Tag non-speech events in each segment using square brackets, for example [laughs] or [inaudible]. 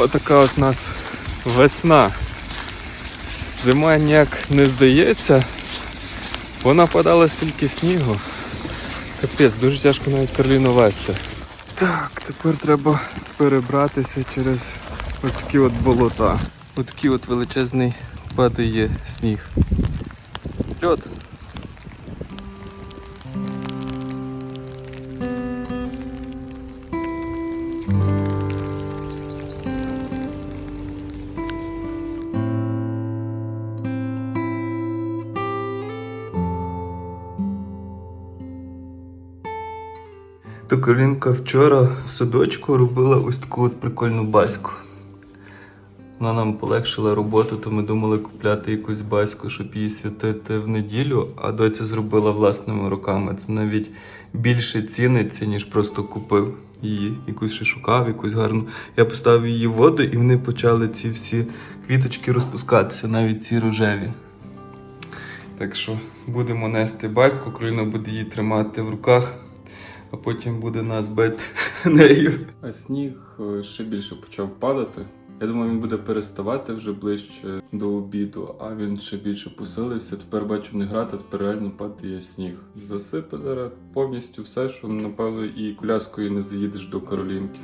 отака от нас весна. Зима ніяк не здається, бо нападало стільки снігу. Капець, дуже тяжко навіть Карліну вести. Так, тепер треба перебратися через такі от болота. Ось такий от величезний падає сніг. Льот. То Каролінка вчора в садочку робила ось таку от прикольну баську. Вона нам полегшила роботу, то ми думали купляти якусь баську, щоб її святити в неділю, а доця зробила власними руками. Це навіть більше ціниться, ніж просто купив її. Якусь ще шукав, якусь гарну. Я поставив її в воду, і вони почали ці всі квіточки розпускатися, навіть ці рожеві. Так що будемо нести баську, Кроліна буде її тримати в руках, а потім буде нас бити [laughs] нею. А сніг е, ще більше почав падати. Я думаю, він буде переставати вже ближче до обіду, а він ще більше посилився. Тепер бачу не грати, тепер реально падає сніг. Засипе зараз повністю все, що напевно і коляскою не заїдеш до Каролінки.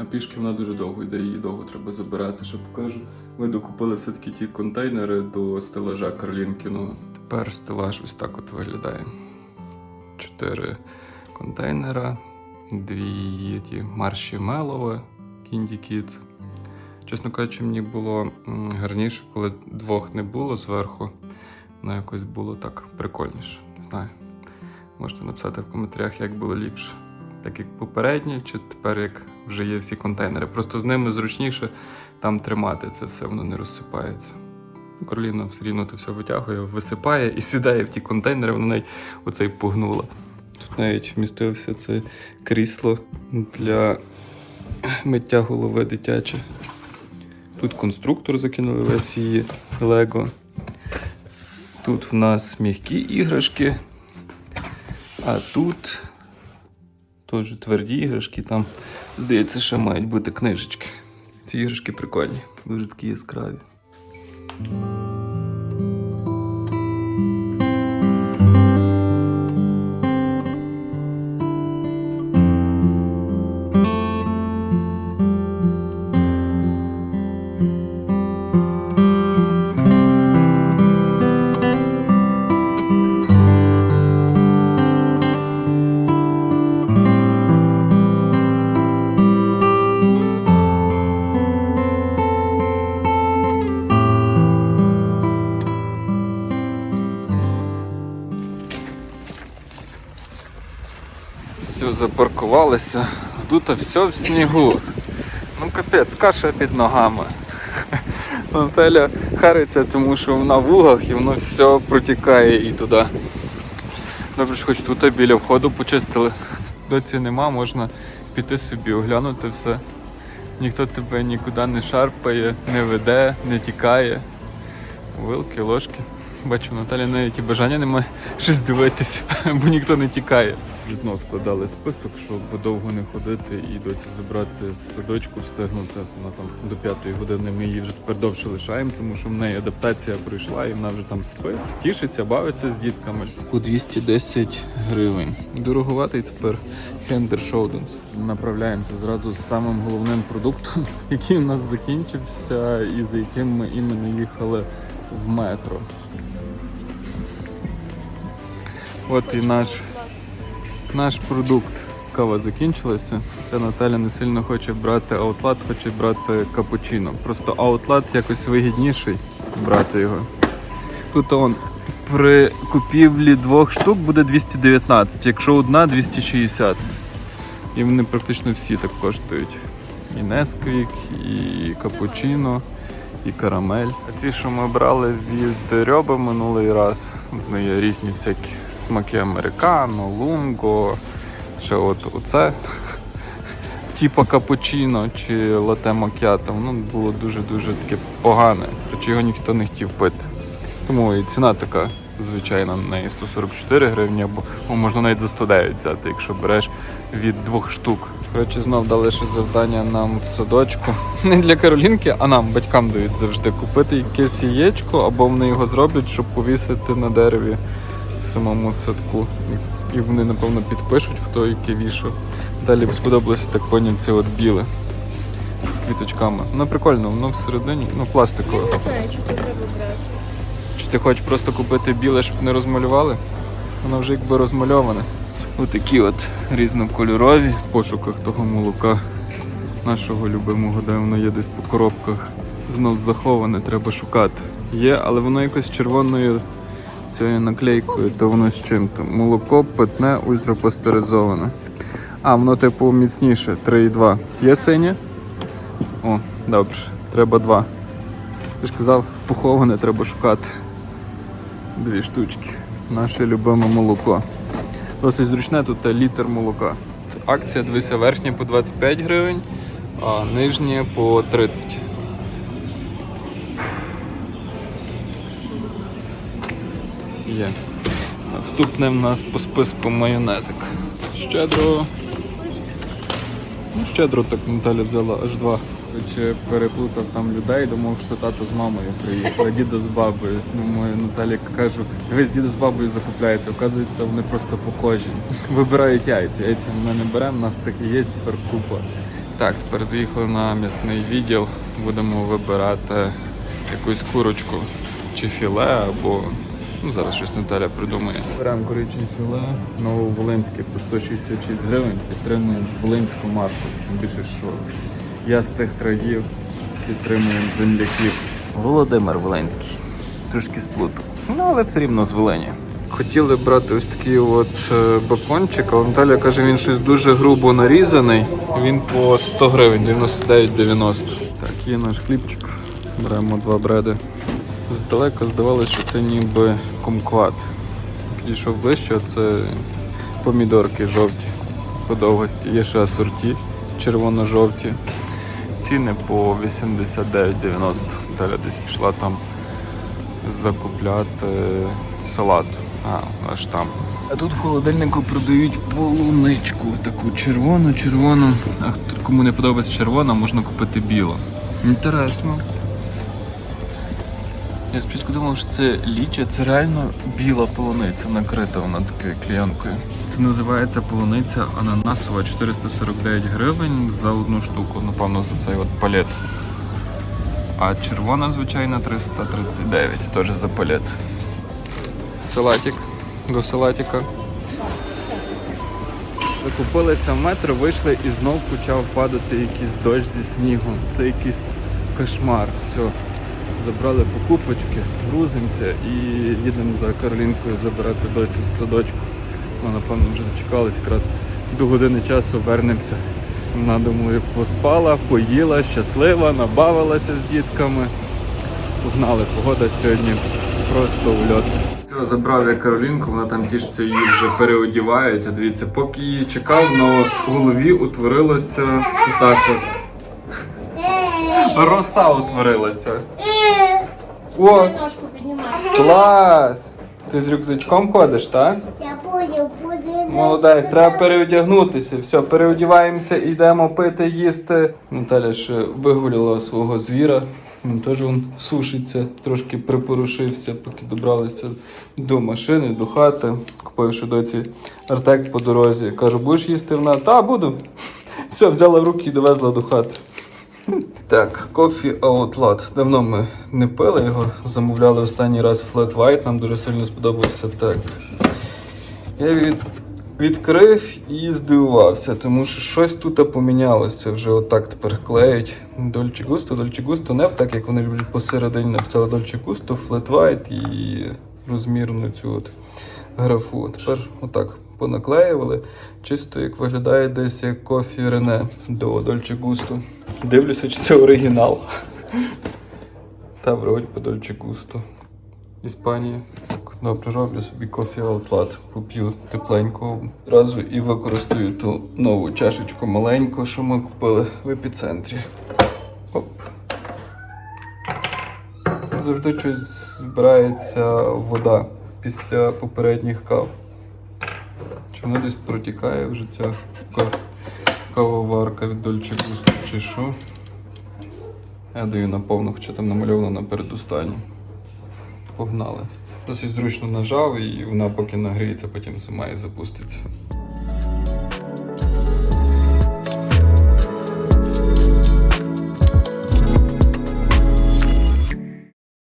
А пішки вона дуже довго йде, її довго треба забирати. Ще покажу. Ми докупили все-таки ті контейнери до стелажа Карлінкіного. Тепер стелаж ось так от виглядає. Чотири контейнера, дві ті маршмеллови, Кінді Kids. Чесно кажучи, мені було гарніше, коли двох не було зверху. Ну, якось було так прикольніше. Не знаю. Можете написати в коментарях, як було ліпше. Так як попереднє, чи тепер як вже є всі контейнери. Просто з ними зручніше там тримати це все, воно не розсипається. Кароліна все рівно то все витягує, висипає і сідає в ті контейнери, вона навіть оцей погнула. Тут навіть вмістився це крісло для миття голови дитяче. Тут конструктор закинули весь її Лего. Тут в нас м'які іграшки. А тут теж тверді іграшки. Там, здається, ще мають бути книжечки. Ці іграшки прикольні, дуже такі яскраві. Запаркувалися. Тут все в снігу. Ну капець, каша під ногами. [laughs] Наталя хариться, тому що вона в лугах і воно все протікає і туди. Добре, що хоч тут біля входу почистили. Доці нема, можна піти собі, оглянути все. Ніхто тебе нікуди не шарпає, не веде, не тікає. Вилки, ложки. Бачу, Наталі навіть і бажання немає щось дивитися, [laughs] бо ніхто не тікає. Знов складали список, щоб довго не ходити і доці забрати з садочку, встигнути. Вона там до п'ятої години ми її вже тепер довше лишаємо, тому що в неї адаптація пройшла і вона вже там спить, тішиться, бавиться з дітками. У 210 гривень. Дороговатий тепер Хендер Шоуденс. Направляємося зразу з самим головним продуктом, [laughs] який у нас закінчився, і за яким ми іменно їхали в метро. От і наш наш продукт. Кава закінчилася. Та Наталя не сильно хоче брати аутлат, хоче брати капучино. Просто аутлат якось вигідніший брати його. Тут он при купівлі двох штук буде 219, якщо одна 260. І вони практично всі так коштують. І Несквік, і капучино, і карамель. А ці, що ми брали від Рьоби минулий раз, вони є різні всякі смаки американо, лунго, ще от оце. Типа капучино чи лате макіато, воно було дуже-дуже таке погане, хоча його ніхто не хотів пити. Тому і ціна така звичайна на неї 144 гривні, або можна навіть за 109 взяти, якщо береш від двох штук Коротше, знов дали ще завдання нам в садочку. [laughs] Не для Каролінки, а нам, батькам дають завжди купити якесь яєчко, або вони його зроблять, щоб повісити на дереві в самому садку. І вони, напевно, підпишуть, хто яке вішав. Далі сподобалося так поняв це от біле з квіточками. Воно прикольно, воно всередині, ну, пластикове. Не знаю, чи це треба брати. Чи ти хочеш просто купити біле, щоб не розмалювали? Воно вже якби розмальоване. Отакі от різнокольорові в пошуках того молока нашого любимого, де воно є десь по коробках. Знов заховане, треба шукати. Є, але воно якось червоною цією наклейкою, то воно з чим то. Молоко питне ультрапастеризоване. А, воно типу міцніше, 3,2. Є синє? О, добре, треба два. Я ж казав, поховане треба шукати. Дві штучки. Наше любиме молоко. Досить зручне, тут літр молока. Акція, дивися, верхня по 25 гривень, а нижня по 30. Є. Наступне в нас по списку майонезик. Щедро. Ну, щедро так Наталя взяла аж два. Чи переплутав там людей, думав, що тато з мамою приїхав, а дідо з бабою. Думаю, Наталі кажу, весь дідо з бабою закупляється. Оказується, вони просто похожі. Вибирають яйця. Яйця ми не беремо, у нас такі є тепер купа. Так, тепер заїхали на м'ясний відділ. Будемо вибирати якусь курочку чи філе або. Ну, зараз щось Наталя придумає. Беремо куряче філе, нововолинське по 166 гривень, підтримуємо волинську марку. Тим більше, що я з тих країв підтримуємо земляків. Володимир Волинський. Трошки сплутав. Ну, але все рівно з Волині. Хотіли брати ось такий от е, бакончик, але Наталя каже, він щось дуже грубо нарізаний. Він по 100 гривень, 99,90. Так, є наш хлібчик. Беремо два бреди. Здалека здавалося, що це ніби кумкват. Підійшов ближче, це помідорки жовті по довгості. Є ще асорті червоно-жовті. Ціни по 89,90. Далі десь пішла там закупляти салат. А, аж там. А тут в холодильнику продають полуничку, таку червону, червону. А кому не подобається червона, можна купити білу. Інтересно. Я спочатку думав, що це ліча, це реально біла полуниця, накрита вона такою клеєнкою. Це називається полуниця ананасова 449 гривень за одну штуку, напевно, за цей от палет. А червона, звичайна, 339, теж за палет. Салатик до салатика. Закупилися в метро, вийшли і знов почав падати якийсь дощ зі снігом. Це якийсь кошмар. Все. Забрали покупочки, грузимося і їдемо за Каролінкою забирати доцю з садочку. Вона, напевно, вже зачекалась, якраз до години часу вернемося. Вона, думаю, поспала, поїла, щаслива, набавилася з дітками. Погнали, погода сьогодні просто ульот. Забрав я Каролінку, вона там тішиться, її вже переодівають. А дивіться, поки її чекав, на голові утворилося так от. Роса утворилася. О, Ножку піднімай. клас! Ти з рюкзачком ходиш, так? Я понял, буде. Молодець, треба переодягнутися. Все, переодіваємося, йдемо пити, їсти. Наталя ще вигуляла свого звіра. Він теж вон сушиться, трошки припорушився, поки добралися до машини, до хати. Купивши доці артек по дорозі. Кажу, будеш їсти вона? Та, буду. Все, взяла в руки і довезла до хати. Так, кофі Outlet. Давно ми не пили його. Замовляли останній раз Flat White, нам дуже сильно сподобався так. Я від... відкрив і здивувався, тому що щось тут помінялося. Вже отак тепер клеють. Dolce Gusto, Dolce Gusto не так, як вони люблять посередині написали Dolce Gusto, Flat White і розмірну цю от графу. Тепер отак понаклеювали. Чисто як виглядає десь як кофі Рене до Dolce Gusto. Дивлюся, чи це оригінал. Та вроді по Dolce Gusto. Іспанія. Добре, роблю собі кофі Outlet. Поп'ю тепленького. Одразу і використаю ту нову чашечку маленьку, що ми купили в епіцентрі. Оп. Завжди щось збирається вода після попередніх кав. Чи воно десь протікає вже ця ко- кавоварка від Dolce Gusto чи що. Я даю на повну, хоча там намальовано на передостанню. Погнали. Досить зручно нажав і вона поки нагріється, потім сама і запуститься.